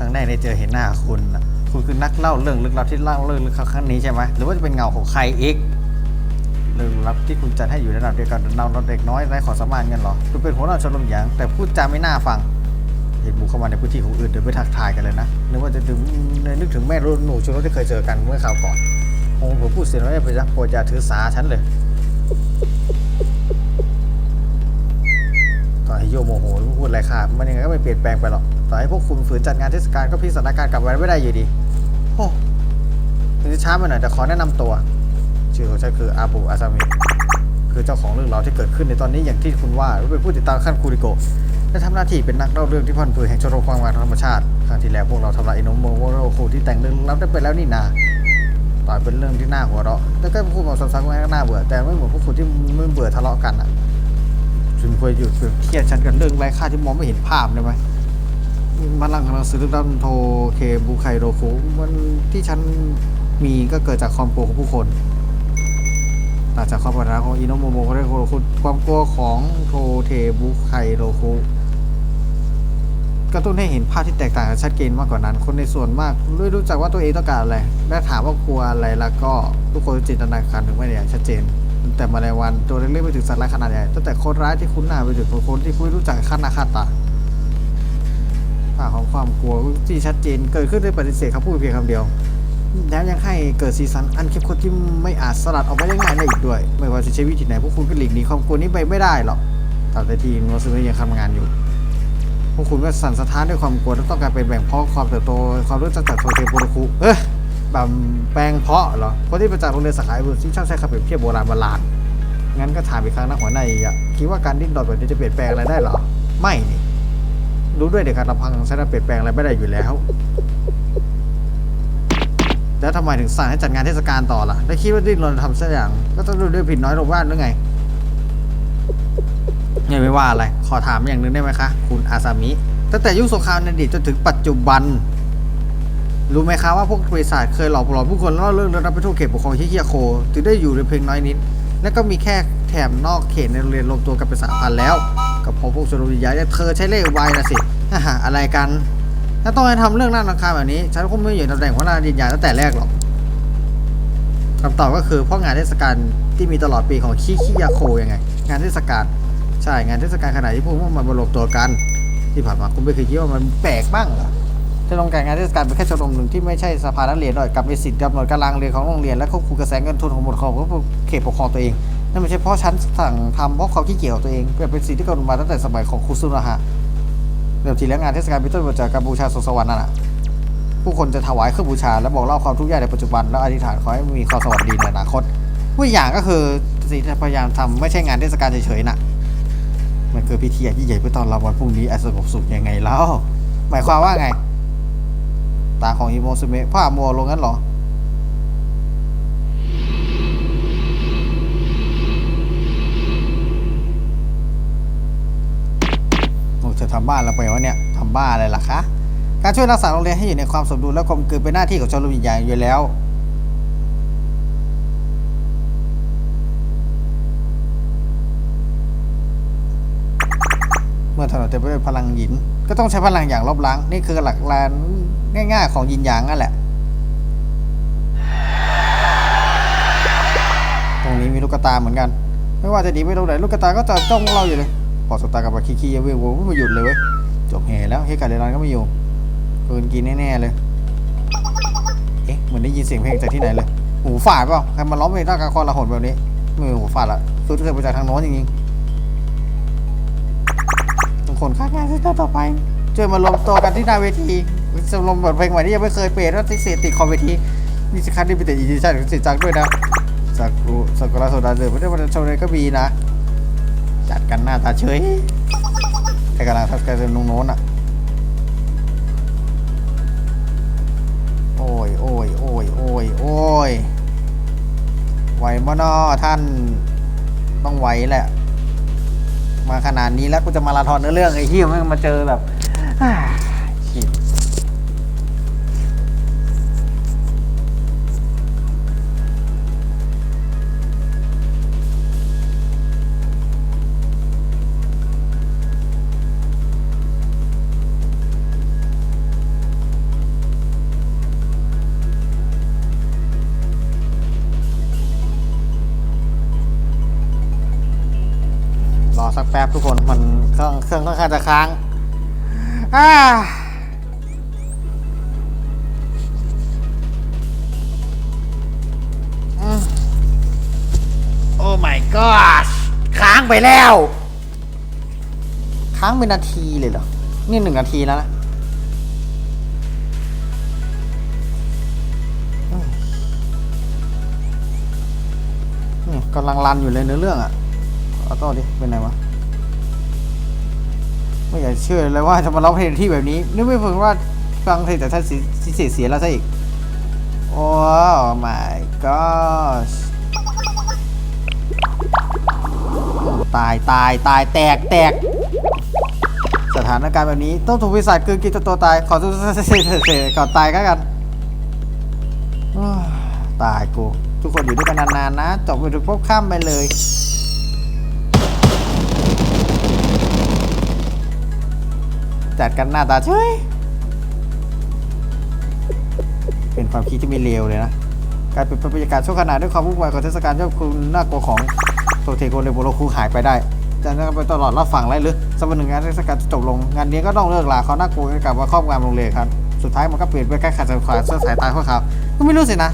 ครั้งแรกได้เจอเห็นหน้าคุณน่ะคุณคือนักเล่าเรื่องลึกลับที่เล่าเรื่องลึกลับครั้งนี้ใช่ไหมหรือว่าจะเป็นเงาของใครอีกเรื่องลับที่คุณจัดให้อยู่ในระดับเดียวกันเราเด็กน้อยไร้ขอสามารถเงินเหรอคุณเป็นหัวหน้าชมรมหยางแต่พูดจาไม่น่าฟังเห็นบุกเข้ามาในพื้นที่ของอื่นเดินไปทักทายกันเลยนะนึกว่าจะถึงนึกถึงแม่รุ่นหนูชมรมที่เคยเจอกันเมื่อคราวก่อนผมพูดเสียงน้อยไปจ้ะโปรดอย่าถือสาฉันเลย ต่อโยโมโหพูดอะไรค่ะมันยังไงก็ไม่เปลี่ยนแปลงไปหรอกต่อให้พวกคุณฝืนจัดงานเทศกาลก็พลิกสถานการณ์กลับมาไม่ได้อยู่ดีโอ้ถึงจะช้าไปหน่อยแต่ขอแนะนำตัว ชื่อของฉันคืออาบุอาซามิคือเจ้าของเรื่องราวที่เกิดขึ้นในตอนนี้อย่างที่คุณว่าเป็นผู้ติดตามขั้นคูริโกและทำหน้าที่เป็นนักเล่าเรื่องที่พันผือแห่งชมรความงามธรรมชาติครั้งที่แล้วพวกเราทำลายอินโนโมโมโรคูที่แต่งเรื่องรับได้ไปแล้วนี่นาต่อยเป็นเรื่องที่น่าหัวเราะแต่ก็พูดมาซ้ำๆก็น่าเบื่อแต่ไม่เหมือนพวกคุณที่ไม่เบื่อทะเลาะกันอะ คุณควรหยุดเครียดฉันกับเรื่องไร้ค่าที่มองไม่เห็นภาพได้ไหมพลังของหนังสือเรื่องดัมโทเคบุไคโรคุมันที่ฉันมีก็เกิดจากความกลัวของผู้คนต่างจากความปรารถนาของอิโนโมโมะเรโคโรคุความกลัวของโทเทบุไคโรคุกระตุ้นให้เห็นภาพที่แตกต่างกันชัดเจนมากกว่านั้น คนในส่วนมากไม่รู้จักว่าตัวเองต้องการอะไร และถามว่ากลัวอะไรแล้วก็ทุกคนจินตนาการถึงไม่ได้อย่างชัดเจน แต่มาในวันตัวเล็กๆไปถึงสัตว์ร้ายขนาดใหญ่ตั้งแต่คนร้ายที่คุ้นหน้าไปถึงคนที่คุณไม่รู้จักขั้นหน้าคาตาภาพของความกลัวที่ชัดเจนเกิดขึ้นด้วยปฏิเสธคำพูดเพียงคำเดียวแล้วยังให้เกิดสีสันอันเข้มข้นที่ไม่อาจสลัดออกไปได้ง่ายได้อีกด้วย ไม่ว่าจะใช้วิธีไหนพวกคุณก็หลีกหนีความกลัวนี้ไปไม่ได้หรอกตราบใดที่โนซึเมะยังทำงานอยู่ พวกคุณก็สั่นสะท้านด้วยความกลัวและต้องการเป็นแบ่งเพาะความเติบโตความรู้จักจากโทเทโบโรคุเอ้ แบบแปลงเพาะเหรอคนที่มาจากโรงเรียนสาขาบุที่ชอบใช้คำเปรียบเทียบโบราณโบราณงั้นก็ถามอีกครั้งนะหัวหน้าอีกอะคิดว่าการดิ้นรนแบบนี้จะเปลี่ยนแปลงอะไรได้เหรอ ไม่นี่รู้ด้วยเด็กการลำพังฉันเปลี่ยนแปลงอะไรไม่ได้อยู่แล้ว แล้วทำไมถึงสั่งให้จัดงานเทศกาลต่อล่ะ แล้วคิดว่าดิ้นรนทำสักอย่าง ก็ต้องดูด้วยผิดน้อยลงบ้างหรือไงยังไม่ว่าอะไร ขอถามอย่างหนึงได้ไหมคะ คุณอาซามิ ตั้งแต่ยุคสงครามในอดีตจนถึงปัจจุบัน รู้ไหมคะว่าพวกปีศาจเคยหลอกหลอนผู้คนล่อเรื่องเรื่องรับไปทั่วเขตปกครองที่เคียโคถึงได้อยู่ในเพียงน้อยนิดและก็มีแค่แถมนอกเขตในโรงเรียนรวมตัวกันเป็นสามพันแล้วกับพอพวกชนวิญญาณเนี่ยเธอใช้เลขไวนะสิฮ่าอะไรกัน ถ้าต้องให้ทำเรื่องน่ารำคาแบบนี้ ฉันคงไม่อยู่ในตำแหน่งหัวหน้าดินยาตั้งแต่แรกหรอกคำตอบก็คือเพราะงานเทศกาลที่มีตลอดปีของคิคิยาโคยังไง งานเทศกาลใช่งานเทศกาลขนาดที่พวกมันมารวมตัวกัน ที่ผ่านมาคุณไม่เคยคิดว่ามันแปลกบ้างเหรอ จะลงการงานเทศกาลเป็นแค่ชมรมหนึ่งที่ไม่ใช่สภานักเรียนด้วยกับมีสิทธิ์กำหนดการางเรียนของโรงเรียนและควบคุมกระแสเงินทุนของหมวดของเขตปกครองตัวเองนั่นไม่ใช่เพราะฉันสั่งทำเพราะความขี้เกียจของตัวเองเป็นสิ่งที่กำหนดมาตั้งแต่สมัยของคุซุนะฮะเดิมทีแล้วงานเทศกาลเป็นต้นมาจากการบูชาสวงสวรรค์นั่นแหะผู้คนจะถวายเครื่องบูชา และบอกเล่าความทุกข์ยากในปัจจุบัน แล้วอธิษฐานขอให้มีความสวัสดีในอนาคตผู้อย่างก็คือสิ่งที่พยายามทำไม่ใช่งานเทศกาลเฉยๆนะมันคือพิธีที่ใหญ่เพื่อตอนรับวันพรุ่งนี้อันสงบสุขยังไงแล้วหมายความว่าไง ตาของฮิโมซุเมะผ้ามัวลงงั้นเหรอ โอ้เธอทำบ้านแล้วไปวะเนี่ยทำบ้าอะไรล่ะคะ การช่วยรักษาโรงเรียนให้อยู่ในความสมดุลและกลมกลืนเป็นหน้าที่ของชมรมวิญญาณอยู่แล้วเมื่อถนนเต็มไปด้วยพลังหยิน ก็ต้องใช้พลังอย่างลบล้าง นี่คือหลักการ ง่าย ๆ ของยินยางนั่นแหละ ตรงนี้มีลูกกระตาเหมือนกัน ไม่ว่าจะดีไม่ตรงไหนลูกกระตาก็จะจ้องเราอยู่เลย พอสตากับมาคีๆยังวิ่งวนไม่หยุดเลยเว้ย จบแห่แล้วเฮกาเดรันก็ไม่อยู่ปืนกินแน่ๆเลย เอ๊ะเหมือนได้ยินเสียงเพลงจากที่ไหนเลย หูฝาดเปล่า ใครมาร้องเพลงต้ากาคอนละหนแบบนี้มือหูฝาดละคือเคยไปจากทางโน้นจริงๆทุกคนคาดงานที่ต่อไปช่วยมารวมตัวกันที่หน้าเวที จะรวมบทเพลงใหม่ที่ยังไม่เคยเปิดแล้วที่เสติคอมเวทีมีสิคันที่เป็นแต่อีดิชั่นของสิจังด้วยนะสักุสักุระโซดาเดิมไม่ได้วันชว์เลยก็มีนะ จัดกันหน้าตาเฉยใครกำลังทักกันตรงโน้นอะ โอ้ยโอ้ยโอ้ยโอ้ยโอ้ยไหวบ่นอท่านต้องไหวแหละ มาขนาดนี้แล้วกูจะมาราธอนเนื้อเรื่องไอ้เหี้ยม่งมาเจอแบบ มันเครื่องเครื่องค่อนข้างจะค้างอ่าอืมโอ้ my god ค้างไปแล้ว ค้างเป็นนาทีเลยเหรอ นี่หนึ่งนาทีแล้วนะกำลังรันอยู่เลยเนื้อเรื่องอะเอาต่อดิ เป็นไงวะ ไม่อยากเชื่อเลยว่าจะมาร้องเพลงที่แบบนี้นึกไม่ถึงว่าฟังเพลงแต่ท่านเสียเสียแล้วซะอีก โอ้ my gosh ตายตายตายแตกแตก สถานการณ์แบบนี้ต้องถูกวิสัยคือกินจนตัวตาย ขอทุกก่อนตายก็กันตายกู ทุกคนอยู่ด้วยกันนานๆนะ จบไปถึงพบข้ามไปเลย จัดกันหน้าตาเฉยเป็นความคิดที่ไม่เลวเลยนะกายเป็นบรรยากาศช่วงขนาดด้วยความวุ่นวายของเทศกาลยอดคุณน่ากลัวของโตเทโกเรโบโรคูหายไปได้จากนั้นก็ไปตลอดรอบฝั่งไรหรือสักวันหนึ่งงานเทศกาลจบลงงานนี้ก็ต้องเลิกลาเขาน่ากลัวกับว่าครอบงำโรงเรียนครับสุดท้ายมันก็เปลี่ยนไปแค่ขาดสายขาดสายตาของเขาก็ไม่รู้สินะ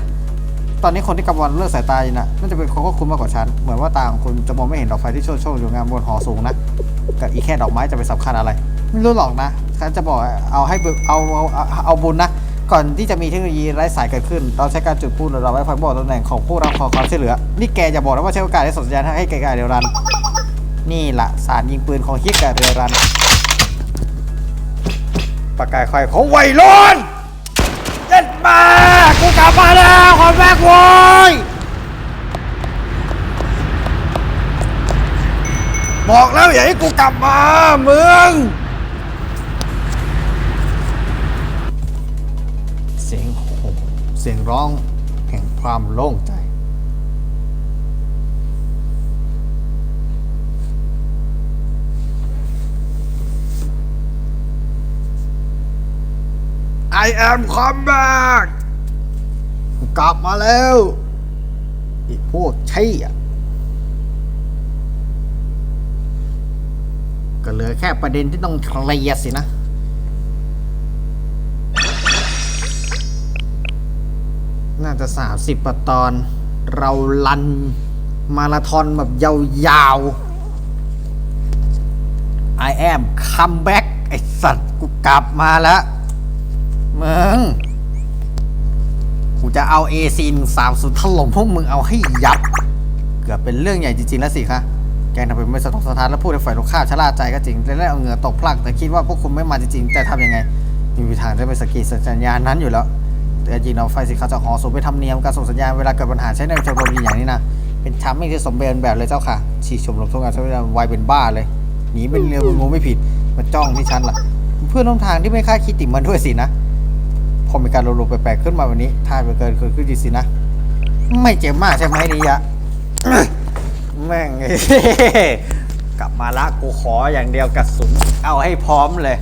ตอนนี้คนที่กำลังเลิกสายตาอยู่น่ะน่าจะเป็นคนควบคุมมากกว่าฉัน เหมือนว่าตาของคุณจะมองไม่เห็นดอกไฟที่โชว์โชว์อยู่งานบนหอสูงนะกับอีแค่ดอกไม้จะไปสำคัญอะไร ไม่รู้หรอกนะฉันจะบอกเอาให้เอาเอาเอาเอาบุญนะ ก่อนที่จะมีเทคโนโลยีไร้สายเกิดขึ้น เราใช้การจุดพูดเราไว้พักบอกตำแหน่งของผู้รับขอความช่วยเหลือ นี่แกจะบอกนะว่าใช้โอกาสได้ส่งสัญญาให้ไกลๆเดียวรัน นี่ละสารยิงปืนของฮิกกับเรือรันประกายไฟของวัยรุ่นเจ็ดมากูกลับมาแล้วขอแม่กโว้ยบอกแล้วอย่าให้กูกลับมามึง สียงร้องแห่งความโล่งใจ I am come back กลับมาแล้วอีกพวกใช่อะก็เหลือแค่ประเด็นที่ต้องเคลียร์สินะ น่าจะสามสิบตอน เราลันมาราธอนแบบยาวๆ I am come back ไอสัตว์กูกลับมาแล้วมึงกูจะเอา AC 1 3 0ถล่มพวกมึงเอาให้ยับ เกือบเป็นเรื่องใหญ่จริง ๆ แล้วสิคะแกทำเป็นไม่สะทกสถานแล้วพูดในฝ่ายตรงข้ามชะล่าใจก็จริงและได้เอาเหงื่อตกพลักแต่คิดว่าพวกคุณไม่มาจริงๆแต่ทำยังไงมีวิธีทางจะไปสกีสัญญาณนั้นอยู่แล้ว แต่จริงเราไฟสีขาวจากหอสูงไปทำเนียมการส่งสัญญาณเวลาเกิดปัญหาใช้ในชมรมยิงอย่างนี้นะเป็นช้ำไม่ที่สมบูรณ์แบบเลยเจ้าค่ะชีชมรมทุกการใช้เวลาไวเป็นบ้าเลยหนีเป็นเรือมึงงไม่ผิดมาจ้องที่ฉันล่ะ เพื่อนร่วมทางที่ไม่คาดคิดติดมันด้วยสินะพอมีการลงๆแปลกๆขึ้นมาวันนี้ท่าเป็นเกินเกิดขึ้นจริงสินะไม่เจ็บมากใช่ไหมนี่ยะแม่งกลับมาละกูขออย่างเดียวกระสุนเอาให้พร้อมเลย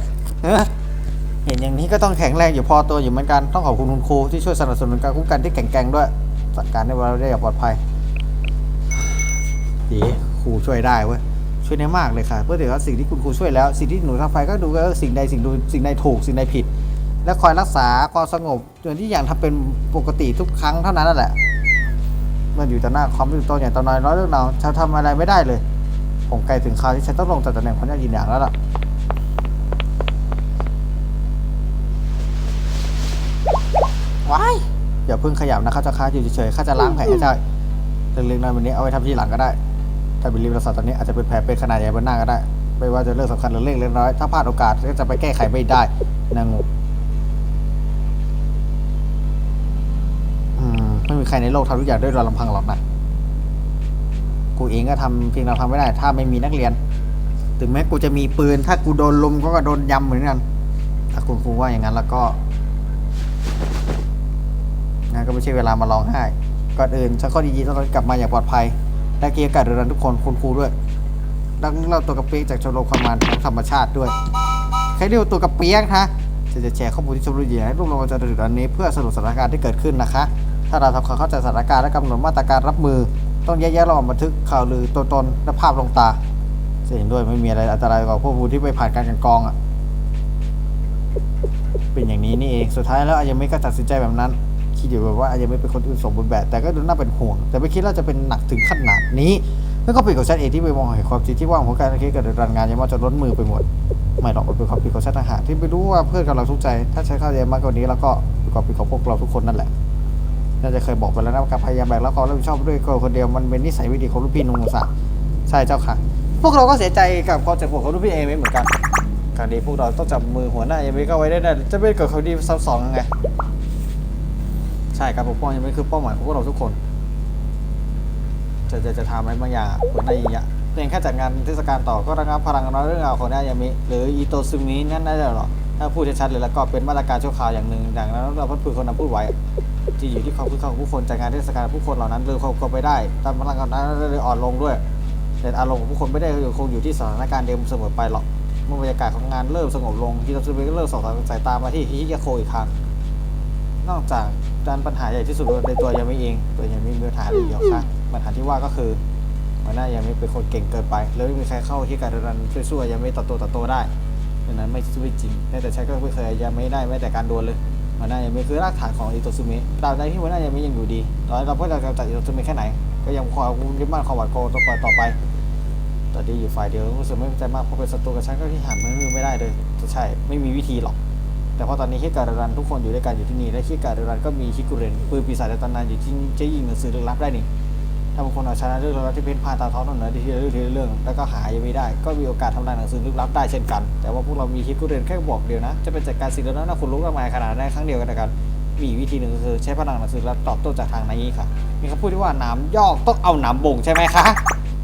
เห็นอย่างนี้ก็ต้องแข็งแรงอยู่พอตัวอยู่เหมือนกันต้องขอบคุณคุณครูที่ช่วยสนับสนุนการคุ้มกันที่แข็งแกร่งด้วยจัดการได้เราได้อย่างปลอดภัยดีครูช่วยได้เว้ยช่วยได้มากเลยค่ะ เพื่อถือว่าสิ่งที่คุณครูช่วยแล้วสิ่งที่หนูทำไปก็ดูว่าสิ่งใดสิ่งดูสิ่งใดถูกสิ่งใดผิด และคอยรักษาความสงบจนที่อย่างทำเป็นปกติทุกครั้งเท่านั้นแหละเมื่ออยู่ต่อหน้าความรู้ตัวอย่างตอนน้อยร้อยเรื่องเราฉันทำอะไรไม่ได้เลย ผมไกลถึงคราวที่ฉันต้องลงจากตำแหน่งพันยายินอย่างแล้วล่ะ ว้ายอย่าเพิ่งขยับนะข้าจะค้าอยู่เฉยๆข้าจะล้างแผลให้เจ้าเล็กๆน้อยๆวันนี้เอาไว้ทำที่หลังก็ได้ ถ้าเป็นริมประสาทตอนนี้อาจจะเป็นแผลเป็นขนาดใหญ่บนหน้าก็ได้ ไม่ว่าจะเรื่องสำคัญหรือเล็กเล็กน้อย ถ้าพลาดโอกาสก็จะไปแก้ไขไม่ได้นางงอืมไม่มีใครในโลกทำทุกอย่างด้วยลำพังหรอกนะ กูเองก็ทำเพียงลำพังไม่ได้ ถ้าไม่มีนักเรียน ถึงแม้กูจะมีปืน ถ้ากูโดนลุมก็โดนยำเหมือนกัน ถ้าคุณครูว่าอย่างนั้นแล้วก็ งั้นก็ไม่ใช่เวลามาร้องไห้ก่อนอื่นฉันก็ดีๆต้องกลับมาอย่างปลอดภัยและเกียร์กัดเรือรันทุกคนคุณครูด้วยแล้วเราตัวกระเปียกจากชมรมความมันของธรรมชาติด้วยใครเรียกตัวกระเปียกนะจะจะแชร์ข้อมูลที่ชมรมยินให้ลูกเราจะถึงอันนี้เพื่อสรุปสถานการณ์ที่เกิดขึ้นนะคะ ถ้าเราทำความเข้าใจสถานการณ์และกำหนดมาตรการรับมือ ต้องแยกแยะระหว่างบันทึกข่าวลือตัวตนและภาพลงตาจะเห็นด้วยไม่มีอะไรอันตรายกว่าพวกผู้ที่ไปผ่านการกันกรองอะเป็นอย่างนี้นี่เองสุดท้ายแล้วอายามิก็ตัดสินใจแบบนั้น คิดอยู่แบบว่าอายามิเป็นคนอื่นสมบูรณ์แบบแต่ก็ดูน่าเป็นห่วง แต่ไม่คิดว่าจะเป็นหนักถึงขนาดนี้นั่นก็เป็นของฉันเองที่ไปมองเห็นความจริงที่ว่างของการคิดกับรันงานยังว่าจะล้นมือไปหมดไม่หรอกมันเป็นความผิดของฉันต่างหากที่ไม่รู้ว่าเพื่อนกับเราทุกใจ ถ้าฉันเข้าใจมากกว่านี้แล้วก็เป็นความผิดของพวกเราทุกคนนั่นแหละน่าจะเคยบอกไปแล้วนะว่าการพยายามแบกรับความรับผิดชอบด้วยคนเดียวมันเป็นนิสัยไม่ดีของลูกพี่นุ่งสาใช่เจ้าค่ะพวกเราก็เสียใจกับความเจ็บปวดของลูกพี่เอเมเหมือนกันการดีพวกเราต้องจับมือหัวหน้าเอเมก็ไว้ได้น่จะไม่เกิดคดีซ้ำสองยังไง ใช่การปกป้องเอเมคือเป้าหมายของพวกเราทุกคน จะจะจะทำอะไรบางอย่างหัวหน้าอย่างเพียงแค่จัดงานเทศกาลต่อก็ระงับพลังน้อยเรื่องราวของนายามิหรืออีโตซึมินั่นน่าจะหรอถ้าพูดชัดๆเลยแล้วก็เป็นมาตรการชั่วคราวอย่างหนึ่งอย่างนั้นเราพูดคุยคนนั้นพูดไว้ที่อยู่ที่ความคึกคักของผู้คนจากงานเทศกาลผู้คนเหล่านั้นเรือควาก็ไปได้ตามพลังงานนั้นเลยอ่อนลงด้วย แต่อารมณ์ของผู้คนไม่ได้คงอยู่ที่สถานการณ์เดิมเสมอไปหรอกเมื่อบรรยากาศของงานเริ่มสงบลงฮิโตซึมิก็เริ่มส่งสายตามาที่ฮิยาโคอีกครั้ง นอกจากการปัญหาใหญ่ที่สุดในตัวยามิเอง ตัวยามิมีปัญหาเดียวค่ะปัญหาที่ว่าก็คือหัวหน้ายามิเป็นคนเก่งเกินไป แล้วไม่มีใครเข้าที่การเดินช่วยๆยามิต่อตัวต่อตัวได้ดังนั้นไม่ไม่จริงแม้แต่ใช้ก็ไม่เคยยามิได้แม้แต่การดวลเลยหัวหน้ายามิคือรากฐานของอิโตซึมิตราบใดที่หัวหน้ายามิยังอยู่ดีตอให้เราพวกเราจะจัดอิโตซึมิแค่ไหน ก็ยังคอยยึดมั่นความหวาดกลัวต่อไปต่อไปตอนนี้อยู่ฝ่ายเดียวรู้สึกไม่มั่นใจมากเพราะเป็นศัตรูกับฉันก็ที่หันมือไม่ได้เลยใช่ไม่มีวิธีหรอก แต่พอตอนนี้ฮิการันทุกคนอยู่ด้วยกันอยู่ที่นี่และฮิการันก็มีฮิกุเรนปืนปีศาจในตำนานอยู่ที่จะยิงหนังสือลึกลับได้นี่ถ้าบางคนเอาชนะเรื่องลับที่เพ่นพ่านตาท้องถนนที่เรื่องทีละเรื่อง แล้วก็หายไม่ได้ ก็มีโอกาสทำลายหนังสือลึกลับได้เช่นกัน แต่ว่าพวกเรามีฮิกุเรนแค่บอกเดียวนะ จะเป็นจัดการสิ่งเหล่านั้นนะคุณรู้มากมายขนาดได้ครั้งเดียวกันแต่กันมีวิธีหนึ่งก็คือใช้พลังหนังสือลับตอบโต้จากทางนี้ค่ะ มีคำพูดที่ว่านามยอกต้องเอาหนามบ่งใช่ไหมคะ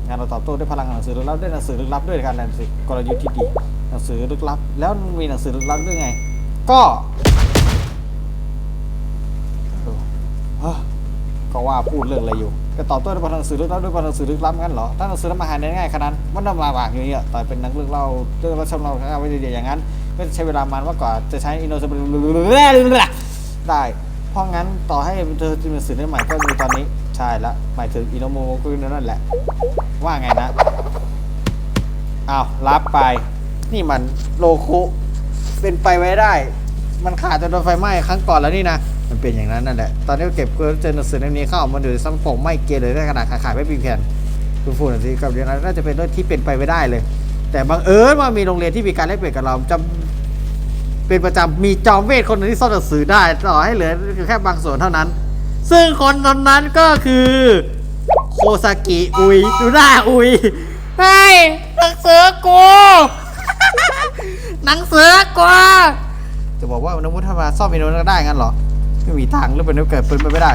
งานเราตอบโต้ด้วยพลังหนังสือลึกลับด้วยหนังสือลึกลับด้วยการนังสือกลยุทธ์ที่ดี หนังสือลึกลับ แล้วมีหนังสือลึกลับด้วยไง ก็ก็ว่าพูดเรื่องอะไรอยู่ก็ตอบต้ด้วยพลังหนังสือลึกลับด้วยพลังหนังสือลึกลับงั้นเหรอถ้าหนังสือทำอาหาได้ง่ายขนาดนั้นมันต้องมาบากอยู่เนี่ยต่อเป็นนักเรื่องเล่าเรื่องเราชมเราเอาไว้ดีๆอย่างนั้นก็ใช้เวลามานมากกว่าจะใช้อินโนเซบได้เพราะงั้นต่อให้เธอจะมีหนังสือเล่มใหม่ก็มีตอนนี้ใช่ละหมายถึงอินโนโมโมกุนั่นแหละ ว่าไงนะอ้าวรับไป นี่มันโลคุ เป็นไปไว้ได้ มันขาดจนโดนไฟไหม้ครั้งก่อนแล้วนี่นะ มันเป็นอย่างนั้นนั่นแหละ ตอนนี้เก็บเพื่อเจอหนังสือเล่มนี้เข้ามันอยู่ในซัมปงไม่เกยเลยได้ขนาดขาดขาดไม่ปีแผ่นคุณฟูหน่อยสิกับเรื่องนั้นน่าจะเป็นเรื่องที่เป็นไปไม่ได้เลย แต่บังเอิญว่ามีโรงเรียนที่มีการแลกเปลี่ยนกับเราจำเป็นประจำมีจอมเวทคนหนึงที่ซ่อนหนังสือได้ต่อให้เหลือแค่บางส่วนเท่านั้น ซึ่งคนคนนั้นก็คือโคซากิอุยดูหน้าอุยเฮ้ยหนังสือกู หนังสือกูจะบอกว่านวุฒิธรรมาซ่อมเมนูนั้นก็ได้งั้นเหรอ ไม่มีทางหรือเป็นเกิดป็นไปไม่ได้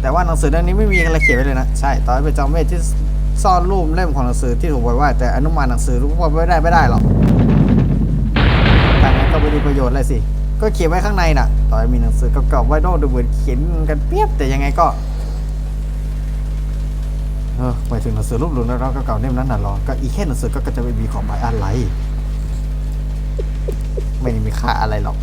แต่ว่าหนังสือเล่มนี้ไม่มีอะไรเขียนไว้เลยนะ ใช่ ตอนเป็นจอมเวทที่ซ่อนรูปเล่มของหนังสือที่ถูกไว้ว่า แต่อนุมานหนังสือรู้ว่าไม่ได้ไม่ได้หรอกดังนั้นก็ไม่มีประโยชน์อะไรสิ ก็เขียนไว้ข้างในน่ะ ตอให้มีหนังสือเก่าๆไว้นอกดูเหมือนเขียนกันเปียบแต่ยังไงก็ เออหมายถึงหนังสือรูปหลุนแล้วเก่าๆเล่มนั้นน่ะหรอก็อีแค่หนังสือก็จะไม่มีความหมายอะไร ไม่ได้มีค่าอะไรหรอก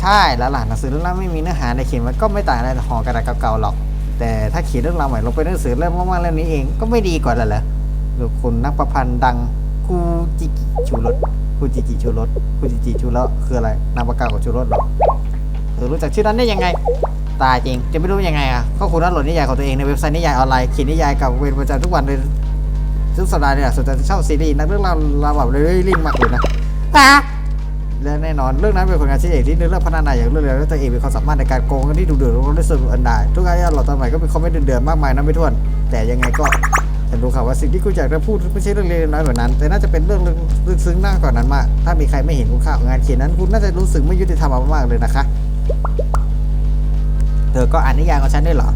ใช่แล้วล่ะหนังสือเรื่องราวไม่มีเนื้อหาในเขียนมันก็ไม่ต่างอะไรห่อกระดาษเก่าๆหรอก แต่ถ้าเขียนเรื่องราวใหม่ลงไปหนังสือเล่มมากๆเล่มนี้เองก็ไม่ดีกว่าล้วเหรอหรือคุณนักประพันธ์ดังคูจิกิชูรสคูจิกิชูรสคูจิกิชูรสคืออะไรนามปากกาของชูรสหรอเธอรู้จักชื่อนั้นได้ยังไง ตายจริง จะไม่รู้ยังไงอะก็คุณนั่นโหลดนิยายของตัวเองในเว็บไซต์นิยายออนไลน์เขียนนิยายกับเวนประจำทุกวันเลยทุกสัปดาห์เนี่ยสนใจเช่าซีรีส์นักเรื่องราวราวแบบเรื่อยๆลิงมากเลยนะอะและแน่นอนเรื่องนั้นเป็นผลงานชิ้นเอกที่เรื่องพัฒนาอย่างรวดเร็วและตัวเองมีความสามารถในการโกงกันที่ดูเดือดร้อนได้สนุกอันใดทุกอารยาหลอดตอนใหม่ก็มีคอมเมนต์เดือดๆมากมายนับไม่ถ้วน แต่ยังไงก็ฉันรู้ค่ะว่าสิ่งที่กูอยากจะพูดไม่ใช่เรื่องเล็กๆน้อยๆแบบนั้น แต่น่าจะเป็นเรื่องลึกซึ้งมากกว่านั้นมาก ถ้ามีใครไม่เห็นคุณค่าของงานเขียนนั้น คุณน่าจะรู้สึกไม่ยุติธรรมมากๆเลยนะคะ เธอก็อ่านนิยายของฉันด้วยเหรอ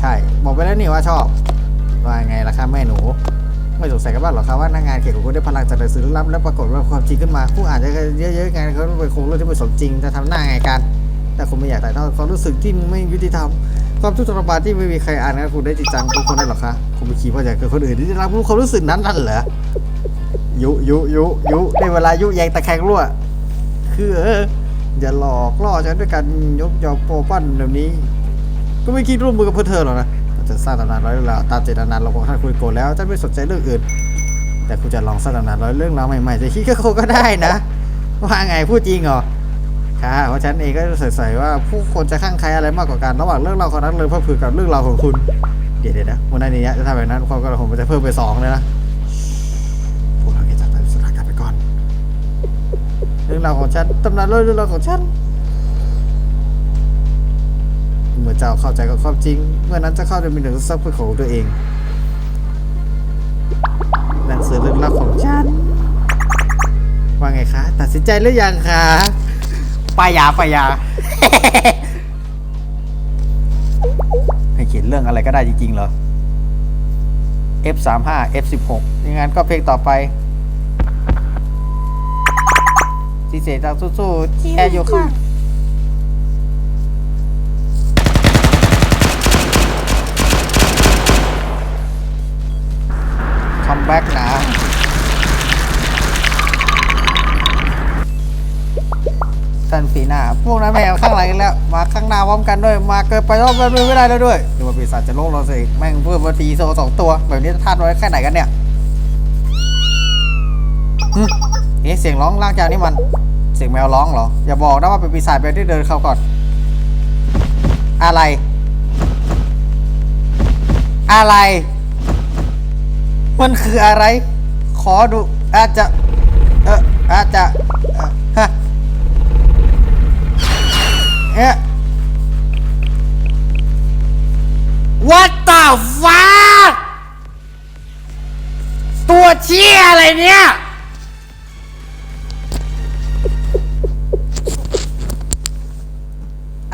ใช่ บอกไปแล้วนี่ว่าชอบ ว่าไงล่ะคะแม่หนู ไม่สงสัยกันบ้างหรอครับว่าน้างานเขียนของคุณได้พลังจากหนังสือลับแล้วปรากฏว่าความจริงขึ้นมา ผู้อ่านจะเยอะๆไงเขาเป็นคงเรื่องที่ไม่สมจริงจะทำหน้าไงกัน แต่คุณไม่อยากถ่ายทอดความรู้สึกที่ไม่ยุติธรรมความทุกข์ทรมานที่ไม่มีใครอ่านนะคุณได้จริงจังทุกคนได้หรอคะคุณไม่คิดว่าอยากเกิดคนอื่นที่จะรับรู้ความรู้สึกนั้นนั่นเหรอยุยุยุยุได้เวลายุแยงตะแคงรั่ว คือเอออย่าหลอกล่อฉันด้วยการยกยอโปปั้นแบบนี้ ก็ไม่คิดร่วมมือกับเพื่อนเธอหรอกนะเราจะสร้างตำนานร้อยเรื่องราวตามเจตนาเราของท่านคุยโกแล้วจะไม่สนใจเรื่องอื่น แต่คุณจะลองสร้างตำนานร้อยเรื่องราวใหม่ๆจะคิดก็โคก็ได้นะ ว่าไงพูดจริงเหรอค่ะเพราะฉันเองก็สงสัยว่าผู้คนจะข้างใครอะไรมากกว่ากันระหว่างเรื่องราวของนักเรียนพ่อผือกับเรื่องราวของคุณเดี๋ยวเดี๋ยวนะวันนี้จะทำแบบนั้นความกระหมมันจะเพิ่มไปสองเลยนะพวกเราแค่จัดตาสถานการณ์ไปก่อน เรื่องราวของฉันตำนานเรื่องราวของฉัน เมื่อเจ้าเข้าใจกับความจริง เมื่อนั้นจะเข้าใจมีหนึ่งทรัพย์เป็นของตัวเอง หนังสือเรื่องราวของฉัน ว่าไงคะ ตัดสินใจหรือยังคะปายาปายาให้เขียนเรื่องอะไรก็ได้จริงๆเหรอ F35 F16 ยังงั้นก็เพลงต่อไปซีเซจังสู้ๆเชียร์อยู่ค่ะคั แบ็กนะท่านปีหน้า พวกนั้นแมวข้างหลังอีกแล้ว มาข้างหน้าพร้อมกันด้วย มาเกินไปรอบกันไม่ได้แล้วด้วยหรือว่าปีศาจจะโลกเราสิแม่งเพิ่มมาทีโซสองตัว แบบนี้ท่านไว้แค่ไหนกันเนี่ยเอ๊ะเสียงร้องล่างจากนี่มัน เสียงแมวร้องเหรอ อย่าบอกนะว่าเป็นปีศาจแมวที่เดินเข้าก่อน อะไร อะไร มันคืออะไร ขอดู อาจจะ เอออาจจะเอ่อฮะเอ๊ะ What the fuck ตัวเชี่ยอะไรเนี่ย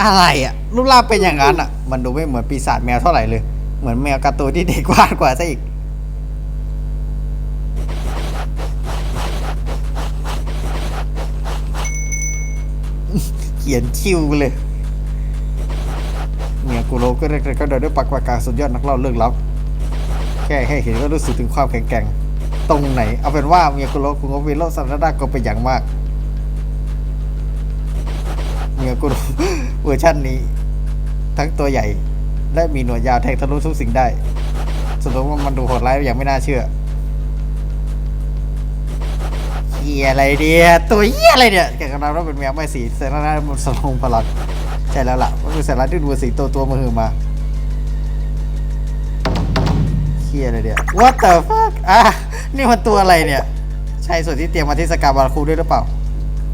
อะไรอะรูปร่างเป็นอย่างนั้นอะมันดูไม่เหมือนปีศาจแมวเท่าไหร่เลย เหมือนแมวการ์ตูนที่เด็กวาดกว่าซะอีก เขียนชิวเลยเมียกูโลก็เรียกก็เดินด้วยปากปากกาสุดยอดนักเล่าเรื่องลับแค่ให้เห็นก็รู้สึกถึงความแข็งแกร่ง ตรงไหน เอาเป็นว่าเมียกูโลคุงก็วิโรจน์สันดาก็เป็นอย่างมากเมียกูโลเวอร์ชันนี้ ทั้งตัวใหญ่ และมีหนวดยาวแทงทะลุทุกสิ่งได้สมมติว่ามันดูโหดร้ายอย่างไม่น่าเชื่อ ฮียอะไรเนี่ยตัวเฮียอะไรเนี่ยแกกำลังว่าเป็นแมวไม่สีเซนานามันสลงพลังใช่แล้วล่ะมันคือสาระที่ดูสีตัวตัวมือมาเฮียอะไรเนี่ย What the fuck อะนี่มันตัวอะไรเนี่ย ใช่ส่วนที่เตรียมมาที่สกาบาราคูด้วยหรือเปล่า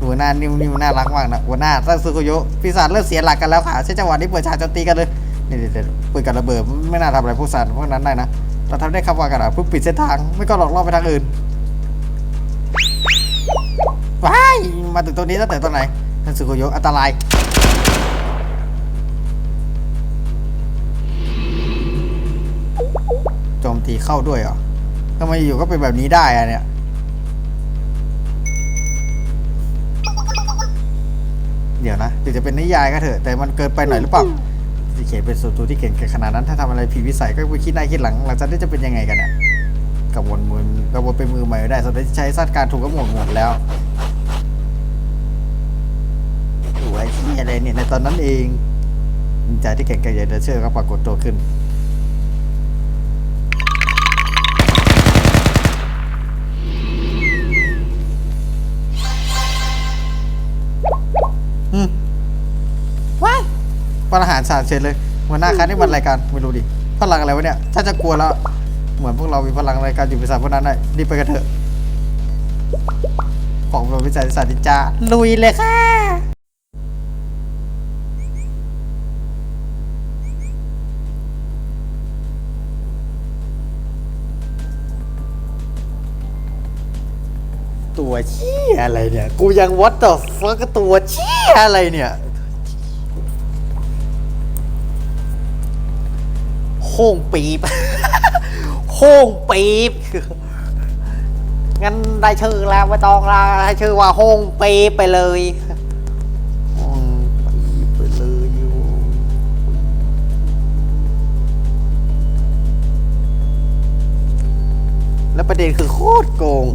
หัวหน้านิวนิวน่ารักมากนะหัวหน้าตั้งซูโคโยะปีศาจเริ่มเสียหลักกันแล้วค่ะใช้จังหวะนี้เปิดฉากโจมตีกันเลยนี่เดี๋ยวปืนกับระเบิดไม่น่าทำอะไรพวกสัตว์พวกนั้นได้นะเราทำได้ครับว่ากันอะเพื่อปิดเส้นทางไม่ก็หลอกล่อไปทางอื่น ว้ายมาถึงตรงนี้ตั้งแต่ตอนไหนท่านซูโคโยอันตราย โจมตีเข้าด้วยเหรอทำไมอยู่ก็เป็นแบบนี้ได้อะเนี่ยเดี๋ยวนะถึงจะเป็นนิยายก็เถอะแต่มันเกินไปหน่อยหรือเปล่าที่เขียนเป็นส่วนตัวที่เก่งขนาดนั้น ถ้าทำอะไรผิดวิสัยก็ไปคิดหน้าคิดหลัง หลังจากนี้จะเป็นยังไงกันเนี่ยกระวนมือกระวนเป็นมือใหม่ได้สมมติใช้สัตว์การถูกก็หมดหมดแล้วโอะไรเนี่ยในตอนนั้นเองใจที่แข่งกันใหญ่เดเชอร์ก็ปรากฏตัวขึ้น อืมว้ายประหารสารเสร็จเลยหัวหน้าคันนี่มันรายการไม่รู้ดิพลังอะไรวะเนี่ย ถ้าจะกลัวแล้ว เหมือนพวกเรามีพลังรายการอยู่บริษัทพวกนั้นได้รีบไปกันเถอะ ของบริษัทสาธิจาลุยเลยค่ะ ตัวเชี่ยอะไรเนี่ย กูยังวัดต่อฟักตัวเชี่ยอะไรเนี่ยโค้งปีบโค้งปีบงั้นได้ชื่อแล้วไม่ต้องละให้ชื่อว่าโฮงปีบไปเลยโฮงปีบไปเลยอยู่แล้วประเด็นคือโคตรโกง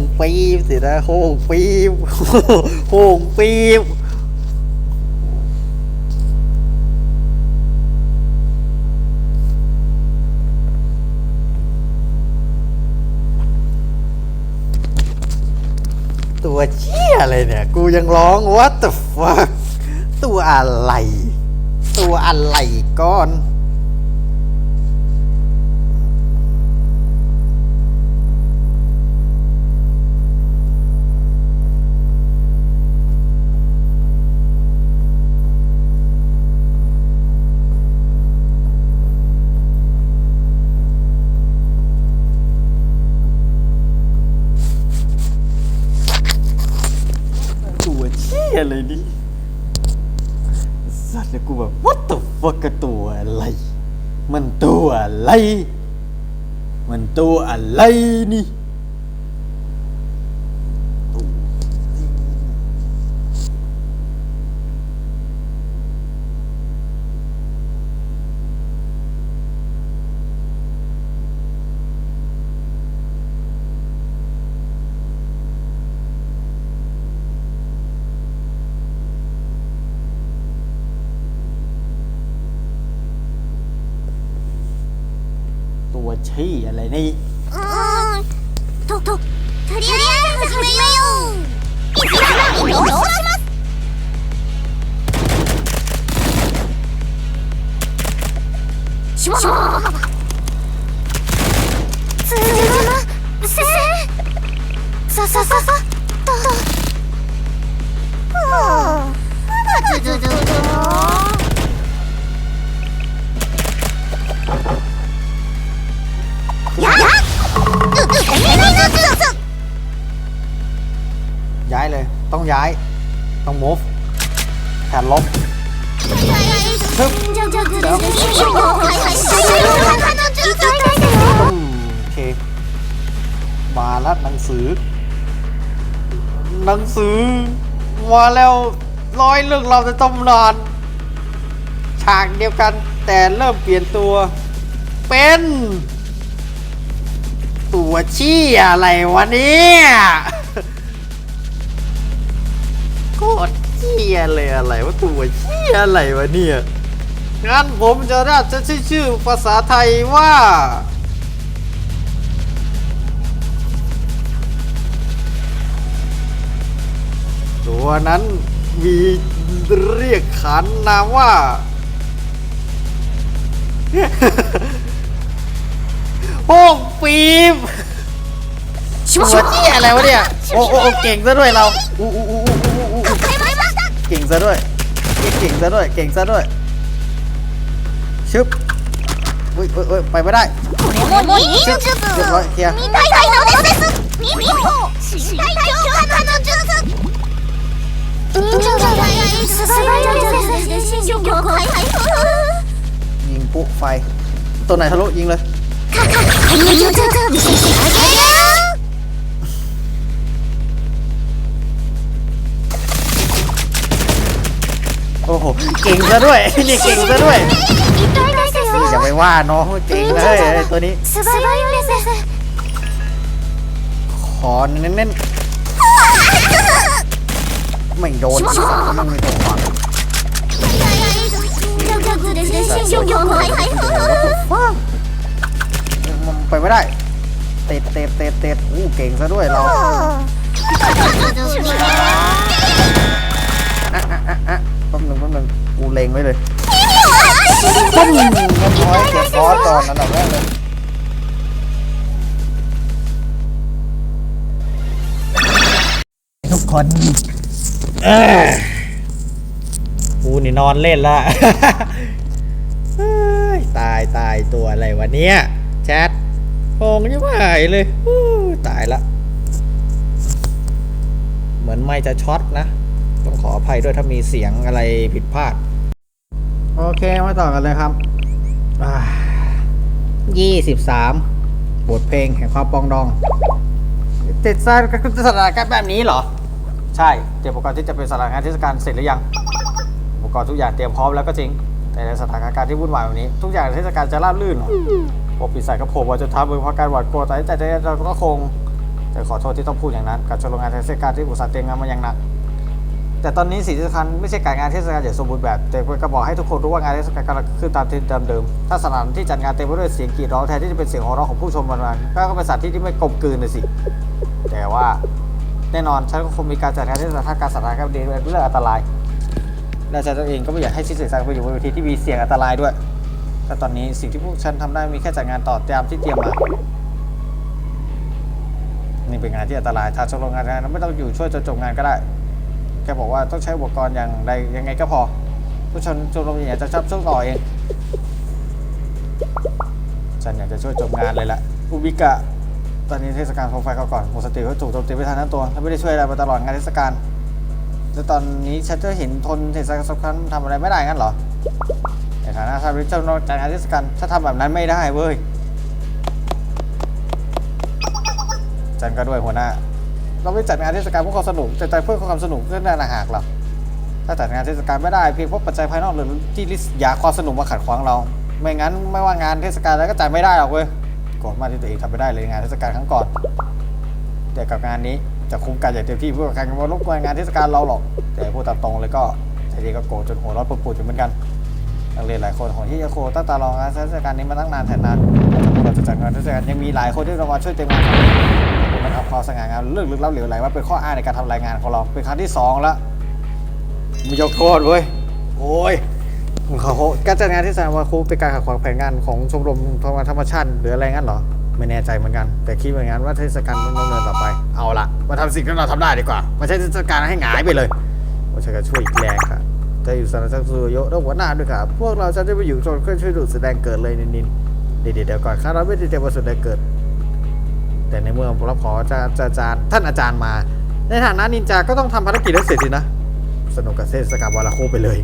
งปีบสินะโฮงปีบโฮงปีบตัวเชี่ยอะไรเนี่ย กูยังร้อง what the fuck ตัวอะไร ตัวอะไรก่อน อะไรนี่สัตว์แล้วกูแบบ what the fuck กับตัวอะไร มันตัวอะไร มันตัวอะไรนี่ と。とりあえず始めよう。いつもに移動しま มาแล้วร้อยเรื่องเราวในตำนานฉากเดียวกันแต่เริ่มเปลี่ยนตัว เป็น ตัวชี้อะไรวะเนี่ยโคตรเชี้ยเลยอะไรว่าตัวชี้อะไรวะเนี่ยงั้นผมจะราจะชื่อชื่อภาษาไทยว่า ตัวนั้นมีเรียกขานนามว่า โอ้ฟิล์มชั่วที่อะไรวะเนี่ยโอ้โอ้เก่งซะด้วยเราอู้อู้อู้อู้อู้อู้เก่งซะด้วย เก่งซะด้วย เก่งซะด้วย ชึบอุ้ยเฮ้ยเฮ้ยไปไม่ได้ชึบเรียบร้อยเคลียร์ 忍者が素早いです心力をはいはい ยิงปุ๊ไฟ ตัวไหนทะลุยิงเลย かかかの術見せてあげる โอ้โห เก่งซะด้วย นี่เก่งซะด้วย 痛いですよ อย่าไปว่าน้องเก่งนะเฮ้ยเฮ้ยตัวนี้ 素早いです ขอเน้นๆ ไม่โดนสัตว์มันไม่โดนฟังมันไปไม่ได้เตะเตะเตะเตะอู้เก่งซะด้วยเราแป๊บนึ่งต้มหนึ่งกูเลงไว้เลยปุ้มเรียบร้อยเก็บคอสก่อนนั่นแหละเลยทุกคน กูนี่นอนเล่นละเฮ้ยตายตายตัวอะไรวะเนี้ยแชทโงยังไม่หายเลยตายละ เหมือนไม่จะช็อตนะ ต้องขออภัยด้วยถ้ามีเสียงอะไรผิดพลาด โอเค มาต่อกันเลยครับยี่สิบสามบทเพลงแห่งความปองดองติดสถานการณ์แบบนี้เหรอ ใช่เตรียมอุปกรณ์ที่จะเป็นสถานการณ์เทศกาลเสร็จหรือยังอุปกรณ์ทุกอย่างเตรียมพร้อมแล้วก็จริง แต่ในสถานการณ์ที่วุ่นวายแบบนี้ ทุกอย่างในเทศกาลจะราบรื่นหรอพวกปีศาจก็โผล่มาจนท้ามือเพราะการหวาดกลัวแต่ใจใจเราก็คงแต่ขอโทษที่ต้องพูดอย่างนั้นกับชมรมงานเทศกาลที่อุตส่าห์เตรียมงานมาอย่างหนักแต่ตอนนี้สิ่งที่สำคัญไม่ใช่การงานเทศกาลอย่างสมบูรณ์แบบ แต่ก็บอกให้ทุกคนรู้ว่างานเทศกาลกำลังขึ้นตามเทรนด์เดิมๆถ้าสถานที่จัดงานเต็มไปด้วยเสียงกรีดร้องแทนที่จะเป็นเสียงหัวเราะของผู้ชมวันๆก็เป็นสถานที่ที่ไม่กลมกลืนเลยสิ แต่ว่า แน่นอนฉันก็คงมีการจัดงานเทศกาลท่ามการสถานการณ์ดีเป็นเรื่องอันตราย และฉันเองก็ไม่อยากให้ชิ้นสื่อสารไปอยู่บนเวทีที่มีเสี่ยงอันตรายด้วย แต่ตอนนี้สิ่งที่พวกฉันทำได้มีแค่จัดงานต่อตามที่เตรียมมา นี่เป็นงานที่อันตรายถ้าชมรมงานนั้นไม่ต้องอยู่ช่วยจนจบงานก็ได้ แกบอกว่าต้องใช้อุปกรณ์อย่างใดยังไงก็พอ ผู้ชมชมรมอยากจะชอบช่วยต่อเองฉันอยากจะช่วยจบงานเลยละอุบิกะ ตอนนี้เทศกาลโคมไฟเขาก่อนหมดสติก็ถูกโจมตีไปทางนั้นตัวและไม่ได้ช่วยอะไรมาตลอดงานเทศกาลแต่ตอนนี้ฉันจะเห็นทนเทศกาลสำคัญทำอะไรไม่ได้งั้นเหรอในฐานะทำเจ้าน้องจัดงานเทศกาลถ้าทำแบบนั้นไม่ได้เว้ยฉันก็ด้วยหัวหน้า เราไม่จัดงานเทศกาลเพื่อความสนุกแต่ใจเพื่อความสนุกเพื่อนานาหากเราถ้าจัดงานเทศกาลไม่ได้เพียงเพราะปัจจัยภายนอกหรือที่ลิสยาความสนุกมาขัดขวางเรา ไม่งั้นไม่ว่างานเทศกาลแล้วก็จัดไม่ได้หรอกเว้ย กรธมากที่ตัวเองทำไม่ได้เลยงานเทศกาลครั้งก่อน แต่กับงานนี้จะคุ้มกันอย่างเต็มที่เพื่อการมารบกวนงานเทศกาลเราหรอก แต่พูดตามตรงเลยก็ทีนี้ก็โกรธจนหัวร้อนปุดๆอยู่เหมือนกันนักเรียนหลายคนของที่ยาโคตั้งตารองงานเทศกาลนี้มาตั้งนานแสนนานแต่พวกเราจะจัดงานเทศกาลยังมีหลายคนที่รางวัลช่วยเต็มงานครับมันเอาความสง่างามเรื่องลึกลับเหลวไหลว่าเป็นข้ออ้างในการทำรายงานของเราเป็นครั้งที่สองแล้วมียกโทษเว้ยโอ้ย เขาการจัดงานที่สนามวาคูเป็นการขัดขวางแผนงานของชมรมธรรมธรรมชาติหรืออะไรงั้นเหรอ ไม่แน่ใจเหมือนกัน แต่คิดเหมือนกันว่าเทศกาลต้องดำเนินต่อไป เอาละมาทำสิ่งที่เราทำได้ดีกว่าม่ใช่เทศกาลให้หงายไปเลยว่าฉันจะช่วยอีกแรงค่ะจะอยู่สถานจักรสุริโยะแล้วหัวหน้าด้วยครับพวกเราจะได้ไปอยู่โซนเครื่อช่วยดูแสดงเกิดเลยนินนินเดี๋ยวเดี๋ยวก่อนข้าเราไม่ได้เตรียมวันแสดงเกิด แต่ในเมื่อผมรับขอจะจะอาจารย์ท่านอาจารย์มา ในฐานะนินจาก็ต้องทำภารกิจให้เสร็จสินะสนุกกับเทศกาลวาลาโคไปเลย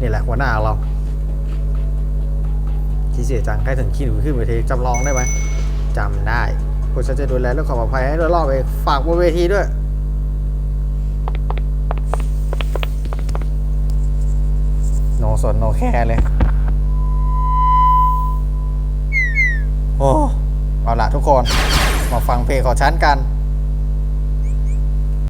นี่แหละหัวหน้าเราที่เสียจังใกล้ถึงขี้หนูขึ้นเวทีจำลองได้ไหมจำได้พวกฉันจะดูแลเรื่องความปลอดภัยให้โดยรอบเองฝากบนเวทีด้วยโนสนโนแคร์เลยโอ้เอาละทุกคน มาฟังเพลงของฉันกัน